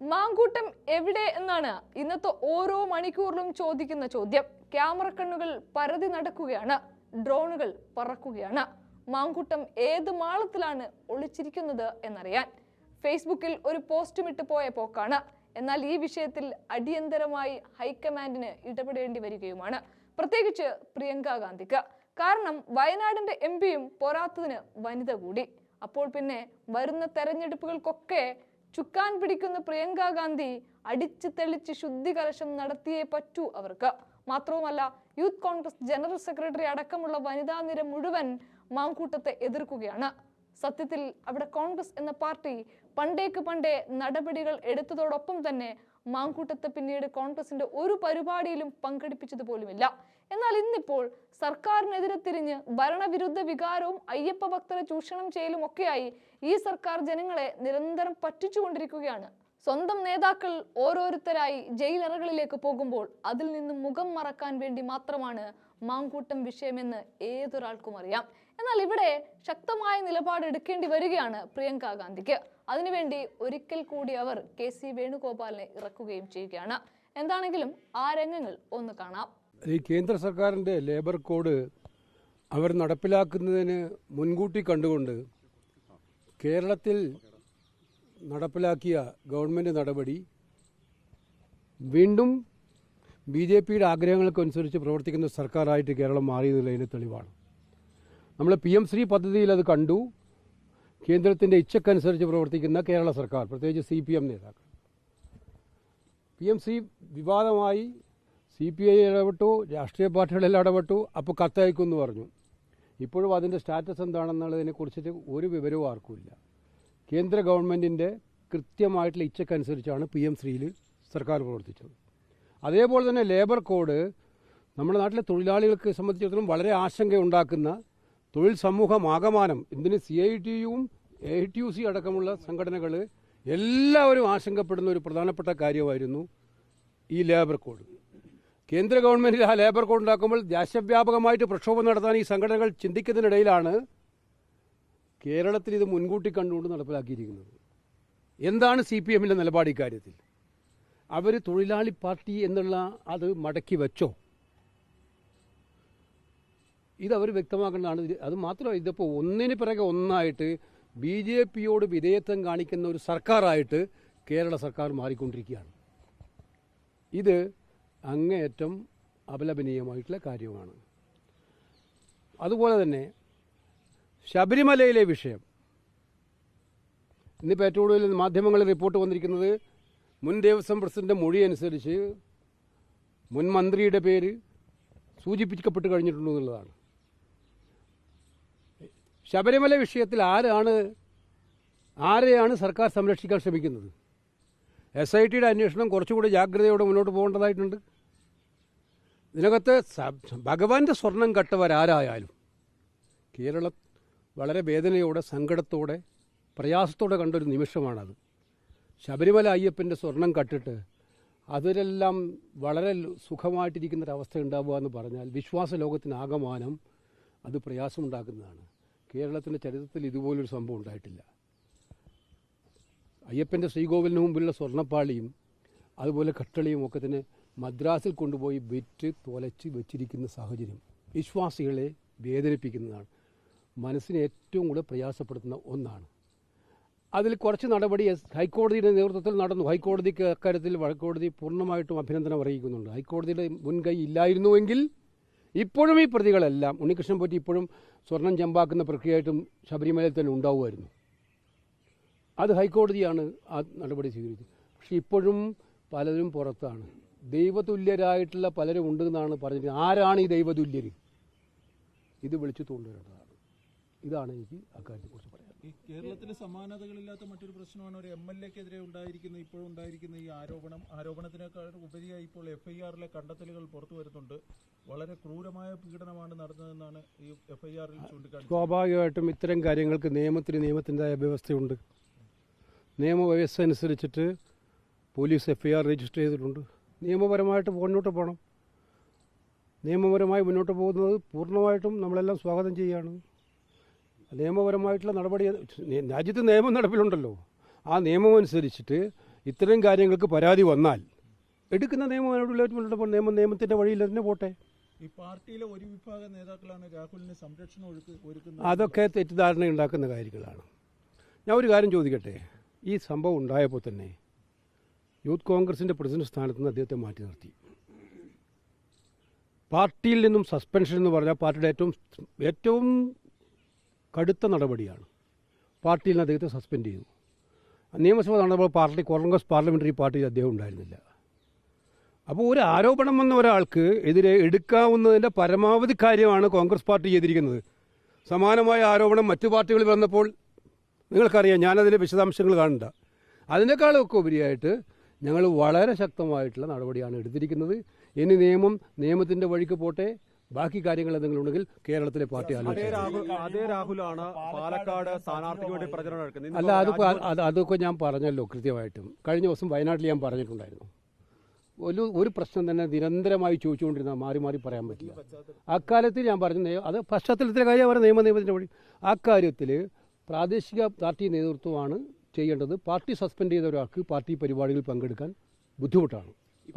മാങ്കൂട്ടം എവിടെ എന്നാണ് ഇന്നത്തെ ഓരോ മണിക്കൂറിലും ചോദിക്കുന്ന ചോദ്യം. ക്യാമറ കണ്ണുകൾ പരതി നടക്കുകയാണ്. ഡ്രോണുകൾ പറക്കുകയാണ്. മാങ്കൂട്ടം ഏത് മാളത്തിലാണ് ഒളിച്ചിരിക്കുന്നത് എന്നറിയാൻ. ഫേസ്ബുക്കിൽ ഒരു പോസ്റ്റും ഇട്ട് പോയ പോക്കാണ്. എന്നാൽ ഈ വിഷയത്തിൽ അടിയന്തരമായി ഹൈക്കമാൻഡിന് ഇടപെടേണ്ടി വരികയുമാണ്. പ്രത്യേകിച്ച് പ്രിയങ്ക ഗാന്ധിക്ക്. കാരണം വയനാടിന്റെ എം പിയും പോരാത്തതിന് വനിത കൂടി. അപ്പോൾ പിന്നെ വരുന്ന തെരഞ്ഞെടുപ്പുകൾക്കൊക്കെ ചുക്കാൻ പിടിക്കുന്ന പ്രിയങ്ക ഗാന്ധി അടിച്ചു തെളിച്ച് ശുദ്ധി കലശം നടത്തിയേ പറ്റൂ അവർക്ക്. മാത്രവുമല്ല യൂത്ത് കോൺഗ്രസ് ജനറൽ സെക്രട്ടറി അടക്കമുള്ള വനിതാ നിര മുഴുവൻ മാങ്കൂട്ടത്തെ എതിർക്കുകയാണ്. സത്യത്തിൽ അവിടെ കോൺഗ്രസ് എന്ന പാർട്ടി പണ്ടേക്ക് പണ്ടേ നടപടികൾ എടുത്തതോടൊപ്പം തന്നെ മാങ്കൂട്ടത്തെ പിന്നീട് കോൺഗ്രസിന്റെ ഒരു പരിപാടിയിലും പങ്കെടുപ്പിച്ചത് പോലുമില്ല എന്നാൽ ഇന്നിപ്പോൾ സർക്കാരിനെതിരെ തിരിഞ്ഞ് ഭരണവിരുദ്ധ വികാരവും അയ്യപ്പ ഭക്തരെ ചൂഷണം ചെയ്യലും ഒക്കെയായി ഈ സർക്കാർ ജനങ്ങളെ നിരന്തരം പറ്റിച്ചുകൊണ്ടിരിക്കുകയാണ്. സ്വന്തം നേതാക്കൾ ഓരോരുത്തരായി ജയിലറകളിലേക്ക് പോകുമ്പോൾ അതിൽ നിന്ന് മുഖം മറക്കാൻ വേണ്ടി മാത്രമാണ് മാങ്കൂട്ടം വിഷയമെന്ന് ഏതൊരാൾക്കും അറിയാം. എന്നാൽ ഇവിടെ ശക്തമായ നിലപാട് എടുക്കേണ്ടി വരികയാണ് പ്രിയങ്ക ഗാന്ധിക്ക്. അതിനുവേണ്ടി ഒരിക്കൽ കൂടി അവർ കെ സി വേണുഗോപാലിനെ ഇറക്കുകയും ചെയ്യുകയാണ്. എന്താണെങ്കിലും ആ രംഗങ്ങൾ ഒന്ന് കാണാം. ഈ കേന്ദ്ര സർക്കാരിന്റെ ലേബർ കോഡ് അവർ നടപ്പിലാക്കുന്നതിന് മുൻകൂട്ടി കണ്ടുകൊണ്ട് കേരളത്തിൽ നടപ്പിലാക്കിയ ഗവൺമെന്റ് നടപടി വീണ്ടും ബി ജെ പിയുടെ ആഗ്രഹങ്ങൾക്കനുസരിച്ച് പ്രവർത്തിക്കുന്ന സർക്കാരായിട്ട് കേരളം മാറിയതിന് തെളിവാണ്. നമ്മൾ പി എം ശ്രീ പദ്ധതിയിൽ അത് കണ്ടു. കേന്ദ്രത്തിന്റെ ഇച്ഛക്കനുസരിച്ച് പ്രവർത്തിക്കുന്ന കേരള സർക്കാർ പ്രത്യേകിച്ച് സി പി എം നേതാക്കൾ. പി എം സി വിവാദമായി സി പി ഐ ഇടപെട്ടു രാഷ്ട്രീയ പാർട്ടികളെല്ലാം ഇടപെട്ടു. അപ്പോൾ കത്തയക്കുമെന്ന് പറഞ്ഞു. ഇപ്പോഴും അതിന്റെ സ്റ്റാറ്റസ് എന്താണെന്നുള്ളതിനെ കുറിച്ചിട്ട് ഒരു വിവരവും ആർക്കുമില്ല. കേന്ദ്ര ഗവൺമെന്റിന്റെ കൃത്യമായിട്ടുള്ള ഇച്ഛക്കനുസരിച്ചാണ് പി എം ശ്രീയിൽ സർക്കാർ പ്രവർത്തിച്ചത്. അതേപോലെ തന്നെ ലേബർ കോഡ് നമ്മുടെ നാട്ടിലെ തൊഴിലാളികൾക്ക് സംബന്ധിച്ചിടത്തോളം വളരെ ആശങ്കയുണ്ടാക്കുന്ന തൊഴിൽ സമൂഹം ആകമാനം ഇതിന് സി ഐ ടി യുവും എ ടി യു സി അടക്കമുള്ള സംഘടനകൾ എല്ലാവരും ആശങ്കപ്പെടുന്ന ഒരു പ്രധാനപ്പെട്ട കാര്യമായിരുന്നു ഈ ലേബർ കോഡ്. കേന്ദ്ര ഗവൺമെന്റിൽ ആ ലേബർ കോഡ് ഉണ്ടാക്കുമ്പോൾ ദേശവ്യാപകമായിട്ട് പ്രക്ഷോഭം നടത്താൻ ഈ സംഘടനകൾ ചിന്തിക്കുന്നതിനിടയിലാണ് കേരളത്തിൽ ഇത് മുൻകൂട്ടി കണ്ടുകൊണ്ട് നടപ്പിലാക്കിയിരിക്കുന്നത്. എന്താണ് സി പി എമ്മിന്റെ നിലപാട് ഇക്കാര്യത്തിൽ? അവർ തൊഴിലാളി പാർട്ടി എന്നുള്ള അത് മടക്കി വെച്ചോ? ഇതവർ വ്യക്തമാക്കേണ്ടതാണ്. അത് മാത്രമല്ല ഇതിപ്പോൾ ഒന്നിന് പിറകെ ഒന്നായിട്ട് ബി ജെ പിയോട് വിധേയത്വം കാണിക്കുന്ന ഒരു സർക്കാരായിട്ട് കേരള സർക്കാർ മാറിക്കൊണ്ടിരിക്കുകയാണ്. ഇത് അങ്ങേയറ്റം അപലപനീയമായിട്ടുള്ള കാര്യമാണ്. അതുപോലെ തന്നെ ശബരിമലയിലെ വിഷയം. ഇന്നിപ്പോൾ ഏറ്റവും കൂടുതൽ മാധ്യമങ്ങളിൽ റിപ്പോർട്ട് വന്നിരിക്കുന്നത് മുൻ ദേവസ്വം പ്രസിഡന്റ് മൊഴി അനുസരിച്ച് മുൻ മന്ത്രിയുടെ പേര് സൂചിപ്പിക്കപ്പെട്ട് കഴിഞ്ഞിട്ടുള്ളൂ എന്നുള്ളതാണ്. ശബരിമല വിഷയത്തിൽ ആരാണ് ആരെയാണ് സർക്കാർ സംരക്ഷിക്കാൻ ശ്രമിക്കുന്നത്? എസ് ഐ ടിയുടെ അന്വേഷണം കുറച്ചുകൂടി ജാഗ്രതയോടെ മുന്നോട്ട് പോകേണ്ടതായിട്ടുണ്ട്. ഇതിനകത്ത് ഭഗവാന്റെ സ്വർണം കട്ടവരാരായാലും കേരളം വളരെ വേദനയോടെ സങ്കടത്തോടെ പ്രയാസത്തോടെ കണ്ടൊരു നിമിഷമാണത്. ശബരിമല അയ്യപ്പന്റെ സ്വർണം കട്ടിട്ട് അതിലെല്ലാം വളരെ സുഖമായിട്ടിരിക്കുന്ന ഒരവസ്ഥ ഉണ്ടാവുക എന്ന് പറഞ്ഞാൽ വിശ്വാസ ലോകത്തിനാകമാനം അത് പ്രയാസമുണ്ടാക്കുന്നതാണ്. കേരളത്തിന്റെ ചരിത്രത്തിൽ ഇതുപോലൊരു സംഭവം ഉണ്ടായിട്ടില്ല. അയ്യപ്പന്റെ ശ്രീകോവിലിന് മുമ്പിലുള്ള സ്വർണപ്പാളിയും അതുപോലെ കട്ടളിയും ഒക്കെ തന്നെ മദ്രാസിൽ കൊണ്ടുപോയി വിറ്റ് തുലച്ച് വെച്ചിരിക്കുന്ന സാഹചര്യം വിശ്വാസികളെ വേദനിപ്പിക്കുന്നതാണ്. മനസ്സിനെ ഏറ്റവും കൂടുതൽ പ്രയാസപ്പെടുത്തുന്ന ഒന്നാണ്. അതിൽ കുറച്ച് നടപടി ഹൈക്കോടതിയുടെ നേതൃത്വത്തിൽ നടന്നു. ഹൈക്കോടതിക്ക് അക്കാര്യത്തിൽ ഹൈക്കോടതി പൂർണമായിട്ടും അഭിനന്ദനം അറിയിക്കുന്നുണ്ട്. ഹൈക്കോടതിയുടെ മുൻകൈ ഇല്ലായിരുന്നുവെങ്കിൽ ഇപ്പോഴും ഈ പ്രതികളെല്ലാം ഉണ്ണികൃഷ്ണൻ പറ്റി ഇപ്പോഴും സ്വർണം ചെമ്പാക്കുന്ന പ്രക്രിയയായിട്ടും ശബരിമലയിൽ തന്നെ ഉണ്ടാവുമായിരുന്നു. അത് ഹൈക്കോടതിയാണ് ആ നടപടി സ്വീകരിച്ചത്. പക്ഷെ ഇപ്പോഴും പലരും പുറത്താണ്. ദൈവതുല്യരായിട്ടുള്ള പലരും ഉണ്ടെന്നാണ് പറഞ്ഞിരിക്കുന്നത്. ആരാണ് ഈ ദൈവതുല്യർ ഇത് വിളിച്ചു കൊണ്ടുവരേണ്ടതാണ് ഇതാണ് എനിക്ക് അക്കാര്യത്തെക്കുറിച്ച് പറയാൻ. ഈ കേരളത്തിൽ സമാനതകളില്ലാത്ത മറ്റൊരു പ്രശ്നമാണ് ഒരു എം എൽ എക്കെതിരെ ഉണ്ടായിരിക്കുന്ന ഇപ്പോഴും ഉണ്ടായിരിക്കുന്ന ഈ ആരോപണം. ആരോപണത്തിനേക്കാൾ ഉപരിയായി ഇപ്പോൾ എഫ് ഐ ആറിലെ കണ്ടെത്തലുകൾ പുറത്തു വരുന്നുണ്ട്. വളരെ ക്രൂരമായ പീഡനമാണ് നടന്നതെന്നാണ് ഈ എഫ് ഐ ആറിൽ ചൂണ്ടിക്കാട്ടി സ്വാഭാവികമായിട്ടും ഇത്തരം കാര്യങ്ങൾക്ക് നിയമത്തിന് നിയമത്തിന്റെതായ വ്യവസ്ഥയുണ്ട്. നിയമവ്യവസ്ഥ അനുസരിച്ചിട്ട് police F I R register ചെയ്തിട്ടുണ്ട്. നിയമപരമായിട്ട് മുന്നോട്ട് പോകണം. നിയമപരമായി മുന്നോട്ട് പോകുന്നത് പൂർണമായിട്ടും നമ്മളെല്ലാം സ്വാഗതം ചെയ്യുകയാണ്. നിയമപരമായിട്ടുള്ള നടപടി രാജ്യത്ത് നിയമം നടപ്പിലുണ്ടല്ലോ. ആ നിയമം അനുസരിച്ചിട്ട് ഇത്തരം കാര്യങ്ങൾക്ക് പരാതി വന്നാൽ എടുക്കുന്ന നിയമം നിയമം നിയമത്തിന്റെ വഴിയിൽ തന്നെ പോട്ടെ. ഈ പാർട്ടിയിലെ ഒരു വിഭാഗം നേതാക്കളാണ് രാഹുലിന് സംരക്ഷണം ഒരുക്ക് ഒരുക്കുന്നത്. അതൊക്കെ തെറ്റിദ്ധാരണ ഉണ്ടാക്കുന്ന കാര്യങ്ങളാണ്. ഞാൻ ഒരു കാര്യം ചോദിക്കട്ടെ? ഈ സംഭവം ഉണ്ടായപ്പോൾ തന്നെ യൂത്ത് കോൺഗ്രസിന്റെ പ്രസിഡന്റ് സ്ഥാനത്ത് നിന്ന് അദ്ദേഹത്തെ മാറ്റി നിർത്തി. പാർട്ടിയിൽ നിന്നും സസ്പെൻഷൻ എന്ന് പറഞ്ഞാൽ പാർട്ടിയുടെ ഏറ്റവും ഏറ്റവും കടുത്ത നടപടിയാണ് പാർട്ടിയിൽ നിന്ന് അദ്ദേഹത്തെ സസ്പെൻഡ് ചെയ്തു നിയമസഭ നടന്നപ്പോൾ പാർട്ടി കോൺഗ്രസ് പാർലമെന്ററി പാർട്ടിയിൽ അദ്ദേഹം ഉണ്ടായിരുന്നില്ല. അപ്പോൾ ഒരു ആരോപണം വന്ന ഒരാൾക്ക് എതിരെ എടുക്കാവുന്നതിന്റെ പരമാവധി കാര്യമാണ് കോൺഗ്രസ് പാർട്ടി ചെയ്തിരിക്കുന്നത്. സമാനമായ ആരോപണം മറ്റു പാർട്ടികളിൽ വന്നപ്പോൾ നിങ്ങൾക്കറിയാം ഞാനതിന്റെ വിശദാംശങ്ങൾ കാണണ്ട. അതിനേക്കാളൊക്കെ ഉപരിയായിട്ട് ഞങ്ങൾ വളരെ ശക്തമായിട്ടുള്ള നടപടിയാണ് എടുത്തിരിക്കുന്നത്. ഇനി നിയമം നിയമത്തിന്റെ വഴിക്ക് പോട്ടെ. ബാക്കി കാര്യങ്ങൾ എന്തെങ്കിലും ഉണ്ടെങ്കിൽ കേരളത്തിലെ പാർട്ടി അതേ രാഹുലാണ് പാലക്കാട് സ്ഥാനാർത്ഥിക്ക് വേണ്ടി പ്രചരണം നടക്കുന്നത്. അല്ല അത് അതൊക്കെ ഞാൻ പറഞ്ഞല്ലോ കൃത്യമായിട്ടും. കഴിഞ്ഞ ദിവസം വയനാട്ടിൽ ഞാൻ പറഞ്ഞിട്ടുണ്ടായിരുന്നു. ഒരു ഒരു പ്രശ്നം തന്നെ നിരന്തരമായി ചോദിച്ചുകൊണ്ടിരുന്ന മാറി മാറി പറയാൻ പറ്റില്ല. അക്കാലത്തിൽ ഞാൻ പറഞ്ഞ അത് പശ്ചാത്തലത്തിലെ കാര്യം അവരുടെ നിയമ നിയമത്തിന്റെ വഴി അക്കാര്യത്തിൽ പ്രാദേശിക പാർട്ടി നേതൃത്വമാണ് ചെയ്യേണ്ടത് പാർട്ടി സസ്പെൻഡ് ചെയ്ത ഒരാൾക്ക് പാർട്ടി പരിപാടികളിൽ പങ്കെടുക്കാൻ ബുദ്ധിമുട്ടാണ്.